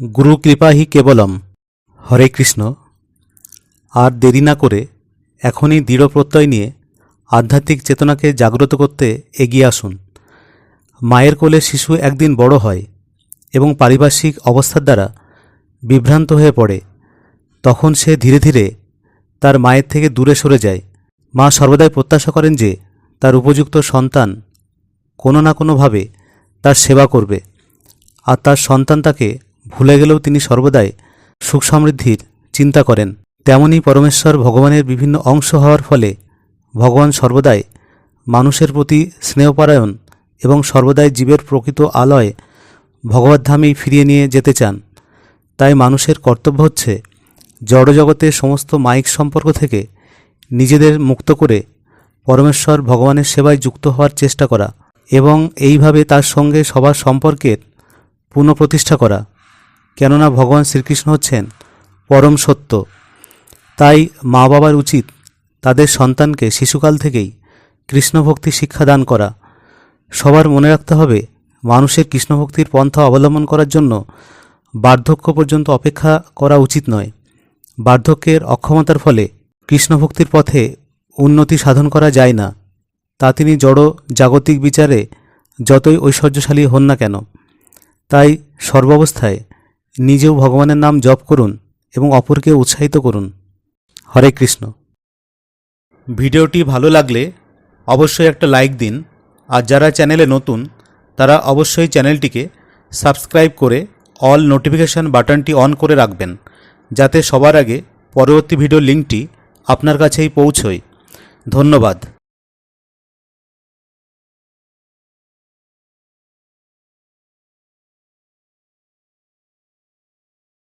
গুরু কৃপাহি কেবলম। হরে কৃষ্ণ। আর দেরি না করে এখনই দৃঢ় প্রত্যয় নিয়ে আধ্যাত্মিক চেতনাকে জাগ্রত করতে এগিয়ে আসুন। মায়ের কোলে শিশু একদিন বড় হয় এবং পারিপার্শ্বিক অবস্থার দ্বারা বিভ্রান্ত হয়ে পড়ে। তখন সে ধীরে ধীরে তার মায়ের থেকে দূরে সরে যায়। মা সর্বদাই প্রত্যাশা করেন যে তার উপযুক্ত সন্তান কোনো না কোনোভাবে তার সেবা করবে। আর তার সন্তান তাকে ভুলে গেলেও তিনি সর্বদাই সুখ সমৃদ্ধির চিন্তা করেন। তেমনি পরমেশ্বর ভগবানের বিভিন্ন অংশ হওয়ার ফলে ভগবান সর্বদাই মানুষের প্রতি স্নেহপরায়ণ এবং সর্বদাই জীবের প্রকৃত আলয় ভগবদ্ধামেই ফিরিয়ে নিয়ে যেতে চান। তাই মানুষের কর্তব্য হচ্ছে জড়জগতের সমস্ত মাইক সম্পর্ক থেকে নিজেদের মুক্ত করে পরমেশ্বর ভগবানের সেবায় যুক্ত হওয়ার চেষ্টা করা এবং এইভাবে তার সঙ্গে সবার সম্পর্কের পুনঃপ্রতিষ্ঠা করা। কেননা ভগবান শ্রীকৃষ্ণ হচ্ছেন পরম সত্য। তাই মা বাবার উচিত তাদের সন্তানকে শিশুকাল থেকেই কৃষ্ণভক্তি শিক্ষা দান করা। সবার মনে রাখতে হবে, মানুষের কৃষ্ণভক্তির পন্থা অবলম্বন করার জন্য বার্ধক্য পর্যন্ত অপেক্ষা করা উচিত নয়। বার্ধক্যের অক্ষমতার ফলে কৃষ্ণভক্তির পথে উন্নতি সাধন করা যায় না। তা তিনি জড় জাগতিক বিচারে যতই ঐশ্বর্যশালী হন না কেন। তাই সর্বাবস্থায় নিজেও ভগবানের নাম জপ করুন এবং অপরকে উৎসাহিত করুন। হরে কৃষ্ণ। ভিডিওটি ভালো লাগলে অবশ্যই একটা লাইক দিন, আর যারা চ্যানেলে নতুন, তারা অবশ্যই চ্যানেলটিকে সাবস্ক্রাইব করে অল নোটিফিকেশান বাটনটি অন করে রাখবেন, যাতে সবার আগে পরবর্তী ভিডিও লিঙ্কটি আপনার কাছেই পৌঁছয়। ধন্যবাদ।